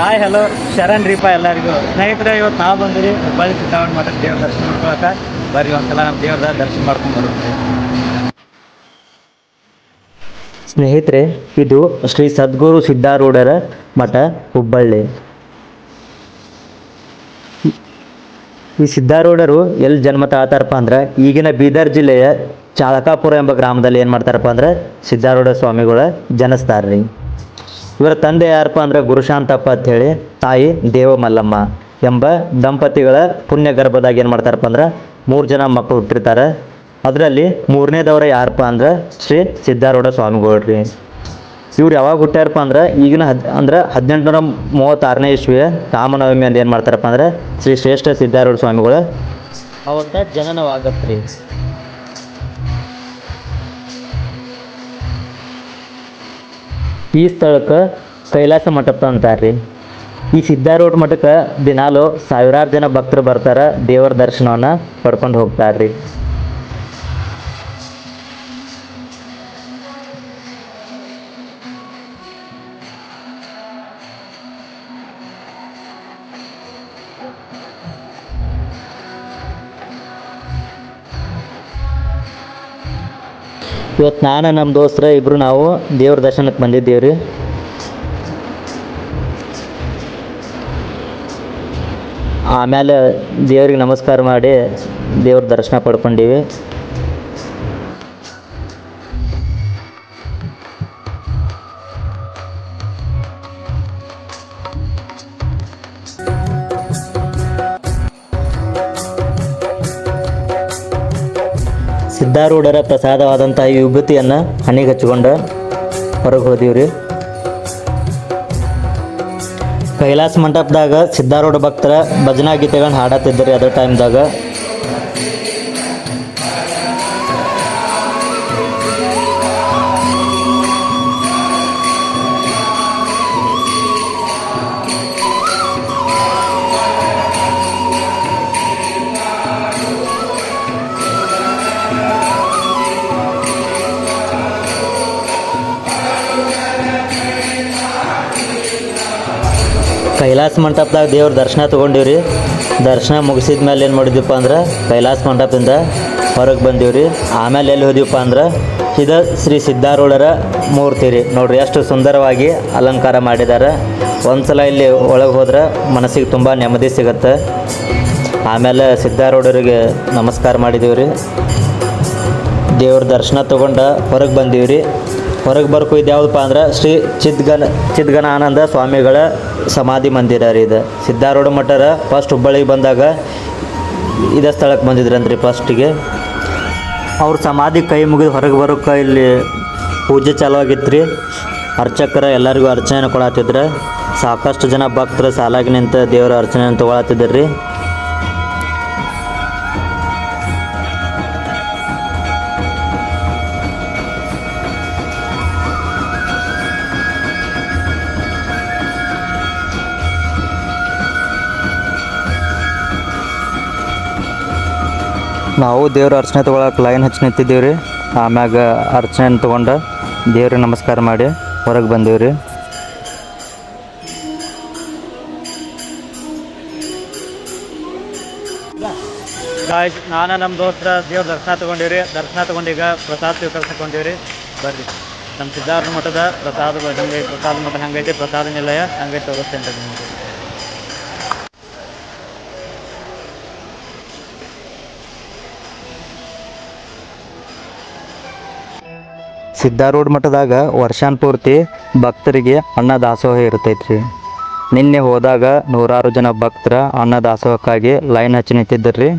Hi hello Sharan, ರೀಪ ಎಲ್ಲರಿಗೂ. ಸ್ನೇಹಿತರೆ, ಇವತ್ತು ನಾವು ಬಂದಿರಿ ಹುಬ್ಬಳ್ಳಿ ಸಿದ್ಧಾವಣ ಮಠದ ದೇವ್ರ ದರ್ಶನ ಮಾಡ್ಕೊಳಕ ಬರ್ರಿ, ಒಂದ್ಸಲ ನಮ್ಮ ದೇವ್ರದ ದರ್ಶನ ಮಾಡ್ಕೊಂಡು ಬರುತ್ತೆ ಸ್ನೇಹಿತರೆ, ಇದು ಶ್ರೀ ಸದ್ಗುರು ಸಿದ್ಧಾರೂಢರ ಮಠ, ಹುಬ್ಬಳ್ಳಿ. ಈ ಸಿದ್ಧಾರೂಢರು ಎಲ್ಲಿ ಜನ್ಮ ತಾಳ್ತಾರಪ್ಪ ಅಂದ್ರೆ, ಈಗಿನ ಬೀದರ್ ಜಿಲ್ಲೆಯ ಚಾಲಕಾಪುರ ಎಂಬ ಗ್ರಾಮದಲ್ಲಿ ಏನು ಮಾಡ್ತಾರಪ್ಪ ಅಂದ್ರೆ, ಸಿದ್ಧಾರೂಢ ಸ್ವಾಮಿಗಳ ಜನಿಸ್ತಾರ್ರಿ. ಇವರ ತಂದೆ ಯಾರಪ್ಪ ಅಂದ್ರೆ ಗುರುಶಾಂತಪ್ಪ ಅಂಥೇಳಿ ತಾಯಿ ದೇವಮಲ್ಲಮ್ಮ ಎಂಬ ದಂಪತಿಗಳ ಪುಣ್ಯ ಗರ್ಭದಾಗ ಏನು ಮಾಡ್ತಾರಪ್ಪ ಅಂದ್ರೆ ಮೂರು ಜನ ಮಕ್ಕಳು ಹುಟ್ಟಿರ್ತಾರೆ. ಅದರಲ್ಲಿ ಮೂರನೇದವರ ಯಾರಪ್ಪ ಅಂದ್ರೆ ಶ್ರೀ ಸಿದ್ಧಾರೂಢ ಸ್ವಾಮಿಗಳ್ರಿ ಇವ್ರು ಯಾವಾಗ ಹುಟ್ಟ್ಯಾರಪ್ಪ ಅಂದ್ರೆ ಈಗಿನ ಹದ್, ಅಂದ್ರೆ ಹದಿನೆಂಟುನೂರ ಮೂವತ್ತಾರನೇ ಇಸ್ವಿಯ ರಾಮನವಮಿ ಅಂತ ಏನು ಮಾಡ್ತಾರಪ್ಪ ಅಂದ್ರೆ ಶ್ರೀ ಶ್ರೇಷ್ಠ ಸಿದ್ಧಾರೂಢ ಸ್ವಾಮಿಗಳು. ಅವತ್ತ ಜನನವಾಗತ್ರಿ. ಈ ಸ್ಥಳಕ್ಕೆ ಕೈಲಾಸ ಮಂಟಪ ರೀ ಈ ಸಿದ್ಧಾರೂಢ ಮಠಕ್ಕೆ ದಿನಾಲು ಸಾವಿರಾರು ಜನ ಭಕ್ತರು ಬರ್ತಾರೆ ದೇವರ ದರ್ಶನವನ್ನು ಪಡ್ಕೊಂಡು ಹೋಗ್ತಾರ್ರಿ. ಇವತ್ತು ನಾನು ನಮ್ಮ ದೋಸ್ತರ ಇಬ್ಬರು ನಾವು ದೇವ್ರ ದರ್ಶನಕ್ಕೆ ಬಂದಿದ್ದೇವೆ ರೀ ಆಮೇಲೆ ದೇವ್ರಿಗೆ ನಮಸ್ಕಾರ ಮಾಡಿ ದೇವ್ರ ದರ್ಶನ ಪಡ್ಕೊಂಡೀವಿ. ಸಿದ್ಧಾರೂಢರ ಪ್ರಸಾದವಾದಂತಹ ಈ ವಿಭೂತಿಯನ್ನು ಹನಿಗೆ ಹಚ್ಕೊಂಡು ಹೊರಗೆ ಹೋದೀವಿ ರೀ ಕೈಲಾಸ ಮಂಟಪದಾಗ ಸಿದ್ಧಾರೂಢ ಭಕ್ತರ ಭಜನಾ ಗೀತೆಗಳನ್ನ ಹಾಡತ್ತಿದ್ದರು ಅದರ ಟೈಮ್ದಾಗ ಕೈಲಾಸ ಮಂಟಪದಾಗ ದೇವ್ರ ದರ್ಶನ ತೊಗೊಂಡಿವ್ರಿ. ದರ್ಶನ ಮುಗಿಸಿದ ಮೇಲೆ ಏನು ಮಾಡಿದ್ವಿಪ್ಪ ಅಂದ್ರೆ ಕೈಲಾಸ ಮಂಟಪದಿಂದ ಹೊರಗೆ ಬಂದೀವ್ರಿ. ಆಮೇಲೆ ಎಲ್ಲಿ ಹೋದಿವಪ್ಪ ಅಂದ್ರೆ ಇದು ಶ್ರೀ ಸಿದ್ಧಾರೂಢರ ಮೂರ್ತಿ ರೀ. ನೋಡ್ರಿ ಎಷ್ಟು ಸುಂದರವಾಗಿ ಅಲಂಕಾರ ಮಾಡಿದ್ದಾರೆ ಒಂದ್ಸಲ ಇಲ್ಲಿ ಒಳಗೆ ಹೋದ್ರೆ ಮನಸ್ಸಿಗೆ ತುಂಬ ನೆಮ್ಮದಿ ಸಿಗುತ್ತೆ. ಆಮೇಲೆ ಸಿದ್ಧಾರೂಢರಿಗೆ ನಮಸ್ಕಾರ ಮಾಡಿದೀವಿ ರೀ ದೇವ್ರ ದರ್ಶನ ತೊಗೊಂಡು ಹೊರಗೆ ಬಂದೀವಿ ರೀ ಹೊರಗೆ ಬರ್ಕು ಇದು ಯಾವುದಪ್ಪ ಅಂದ್ರೆ ಶ್ರೀ ಚಿದ್ಗನ ಆನಂದ ಸ್ವಾಮಿಗಳ ಸಮಾಧಿ ಮಂದಿರ ರೀ ಇದು. ಸಿದ್ಧಾರೂಢ ಮಠರ ಫಸ್ಟ್ ಹುಬ್ಬಳ್ಳಿಗೆ ಬಂದಾಗ ಇದೇ ಸ್ಥಳಕ್ಕೆ ಬಂದಿದ್ರಂತ್ರಿ ಫಸ್ಟಿಗೆ ಅವ್ರ ಸಮಾಧಿ ಕೈ ಮುಗಿದು ಹೊರಗೆ ಬರೋಕೆ ಇಲ್ಲಿ ಪೂಜೆ ಚಾಲೂ ಆಗಿತ್ತು ಅರ್ಚಕರ ಎಲ್ಲರಿಗೂ ಅರ್ಚನೆ ಕೊಡತ್ತಿದ್ರೆ ಸಾಕಷ್ಟು ಜನ ಭಕ್ತರು ಸಾಲಾಗಿ ನಿಂತ ದೇವರ ಅರ್ಚನೆ ತೊಗೊಳತ್ತಿದ್ರು ರೀ ನಾವು ದೇವ್ರ ಅರ್ಚನೆ ತೊಗೊಳಕ್ಕೆ ಲೈನ್ ಹಚ್ಚಿ ನಿಂತಿದ್ದೀವಿ ರೀ ಆಮ್ಯಾಗ ಅರ್ಚನೆ ತೊಗೊಂಡು ದೇವ್ರಿಗೆ ನಮಸ್ಕಾರ ಮಾಡಿ ಹೊರಗೆ ಬಂದೀವಿ ರೀ ನಾನು ನಮ್ಮ ದೋಸ್ತರ ದೇವ್ರ ದರ್ಶನ ತೊಗೊಂಡಿವ್ರಿ. ದರ್ಶನ ತೊಗೊಂಡೀಗ ಪ್ರಸಾದ ಸ್ವೀಕರಿಸ್ಕೊಂಡಿವ್ರಿ ಬರ್ರಿ. ನಮ್ಮ ಸಿದ್ಧಾರ್ಥ ಮಠದ ಪ್ರಸಾದ ಹಂಗೈತಿ, ಪ್ರಸಾದ ಮಠ ಹಂಗೈತೆ, ಪ್ರಸಾದ ನಿಲಯ ಹಂಗೈತೆ ತೋರಿಸ್ತೇನೆ ರೀ ನಿಮಗೆ. ಸಿದ್ಧಾರೂಢ ಮಠದಾಗ ವರ್ಷಾನ್ ಪೂರ್ತಿ ಭಕ್ತರಿಗೆ ಅನ್ನ ದಾಸೋಹ ಇರ್ತೈತ್ರಿ. ನಿನ್ನೆ ಹೋದಾಗ ನೂರಾರು ಜನ ಭಕ್ತರ ಅನ್ನ ದಾಸೋಹಕ್ಕಾಗಿ ಲೈನ್ ಹಚ್ಚಿ ನಿಂತಿದ್ದರ್ರಿ.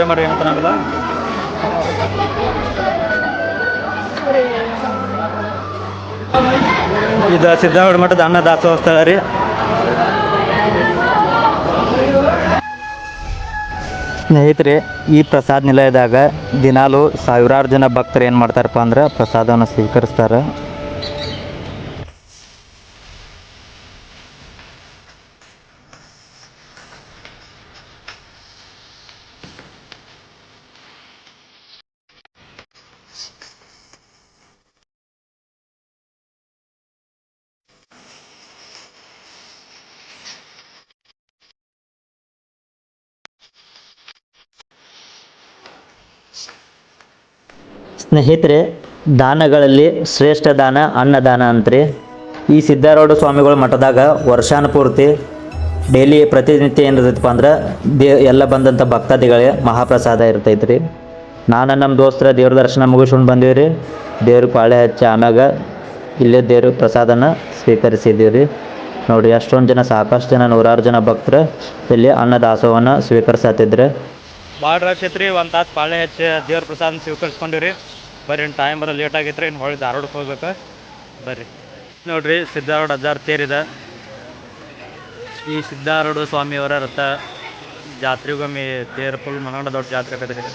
ಹೋಗಿ ಮರ ಏನು ಇದು ಸಿದ್ಧಾರ ಮಠದ ಅನ್ನ ದಾಸೋಹ ಸ್ಥಳ ರೀ. ಸ್ನೇಹಿತರೆ, ಈ ಪ್ರಸಾದ ನಿಲಯದಾಗ ದಿನಾಲು ಸಾವಿರಾರು ಜನ ಭಕ್ತರು ಏನು ಮಾಡ್ತಾರಪ್ಪ ಅಂದ್ರೆ ಪ್ರಸಾದವನ್ನು ಸ್ವೀಕರಿಸ್ತಾರೆ. ಸ್ನೇಹಿತರೆ, ದಾನಗಳಲ್ಲಿ ಶ್ರೇಷ್ಠ ದಾನ, ಅನ್ನದಾನ ಅಂತ್ರಿ. ಈ ಸಿದ್ಧಾರೂಢ ಸ್ವಾಮಿಗಳ ಮಠದಾಗ ವರ್ಷಾನುಪೂರ್ತಿ ಡೈಲಿ ಪ್ರತಿನಿತ್ಯ ಏನಿರ್ತೈತಪ್ಪ ಅಂದ್ರೆ ದೇ, ಎಲ್ಲ ಬಂದಂಥ ಭಕ್ತಾದಿಗಳಿಗೆ ಮಹಾಪ್ರಸಾದ ಇರ್ತೈತ್ರಿ. ನಾನು ನಮ್ಮ ದೋಸ್ತರ ದೇವ್ರ ದರ್ಶನ ಮುಗಿಸ್ಕೊಂಡು ಬಂದೀವಿ ರೀ ದೇವ್ರ ಪಾಳೆ ಹಚ್ಚಿ ಆಮ್ಯಾಗ ಇಲ್ಲೇ ದೇವ್ರ ಪ್ರಸಾದನ ಸ್ವೀಕರಿಸಿದ್ದೀವಿ ರೀ ನೋಡಿರಿ ಅಷ್ಟೊಂದು ಜನ, ಸಾಕಷ್ಟು ಜನ, ನೂರಾರು ಜನ ಭಕ್ತರು ಇಲ್ಲಿ ಅನ್ನದಾಸೋಹವನ್ನು ಸ್ವೀಕರಿಸತ್ತಿದ್ರೆ. ಭಾಳ ರಶ್ ಐತ್ರಿ, ಒಂದು ತಾಸು ಪಾಳೆ ಹಚ್ಚಿ ದೇವ್ರ ಪ್ರಸಾದ ಸ್ವೀಕರಿಸ್ಕೊಂಡಿವ್ರಿ. ಬರ್ರಿ ಇನ್ನು ಟೈಮ್ ಬರೋ ಲೇಟ್ ಆಗೈತ್ರಿ ಇನ್ನು ಹೊಳ್ಳಿ ಧಾರವಾಡಕ್ಕೆ ಹೋಗ್ಬೇಕು. ಬರ್ರಿ. ನೋಡ್ರಿ, ಸಿದ್ಧಾರೂಢ ಹಜಾರ್ ತೇರಿದ. ಈ ಸಿದ್ಧಾರೂಢ ಸ್ವಾಮಿಯವರ ರಥ ಜಾತ್ರೆಗೊಮ್ಮೆ ತೇರು ಫುಲ್ ಮನಗಂಡ ದೊಡ್ಡ ಜಾತ್ರೆ ಆಗೈತೆ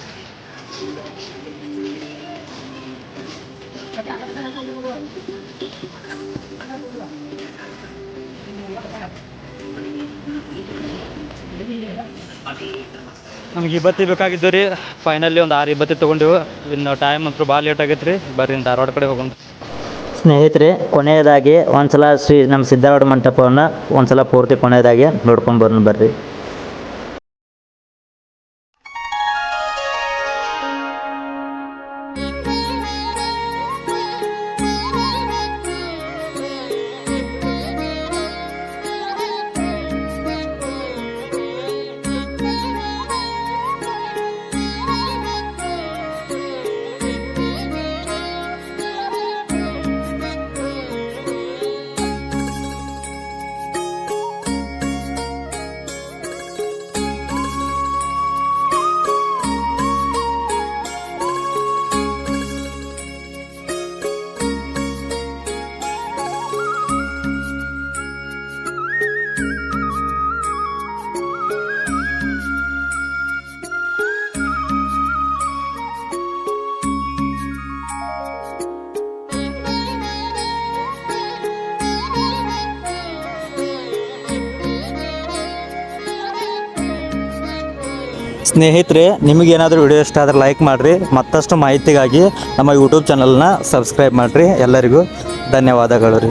ನಮ್ಗೆ ಇಬ್ಬತ್ತಿ ಬೇಕಾಗಿದ್ದು ರೀ. ಫೈನಲಿ ಒಂದು ಆರು ಇಬ್ಬತ್ತಿ ತೊಗೊಂಡೆವು. ಇನ್ನು ಟೈಮ್ ಅಂತೂ ಭಾಳ ಲೇಟ್ ಆಗೈತೆ ರೀ ಬರ್ರಿ ಧಾರವಾಡ ಕಡೆ ಹೋಗೋಣ. ಸ್ನೇಹಿತರೆ, ಕೊನೆಯದಾಗಿ ಒಂದ್ಸಲ ಶ್ರೀ ನಮ್ಮ ಸಿದ್ಧಾರೂಢ ಮಂಟಪವನ್ನು ಒಂದ್ಸಲ ಪೂರ್ತಿ ಕೊನೆಯದಾಗಿ ನೋಡ್ಕೊಂಡು ಬರೋಣ ಬರ್ರಿ. ಸ್ನೇಹಿತರೆ ನಿಮಗೇನಾದರೂ ವಿಡಿಯೋ ಇಷ್ಟ ಆದರೆ ಲೈಕ್ ಮಾಡಿರಿ, ಮತ್ತಷ್ಟು ಮಾಹಿತಿಗಾಗಿ ನಮ್ಮ ಯೂಟ್ಯೂಬ್ ಚಾನಲ್ನ ಸಬ್ಸ್ಕ್ರೈಬ್ ಮಾಡಿರಿ. ಎಲ್ಲರಿಗೂ ಧನ್ಯವಾದಗಳು ರೀ.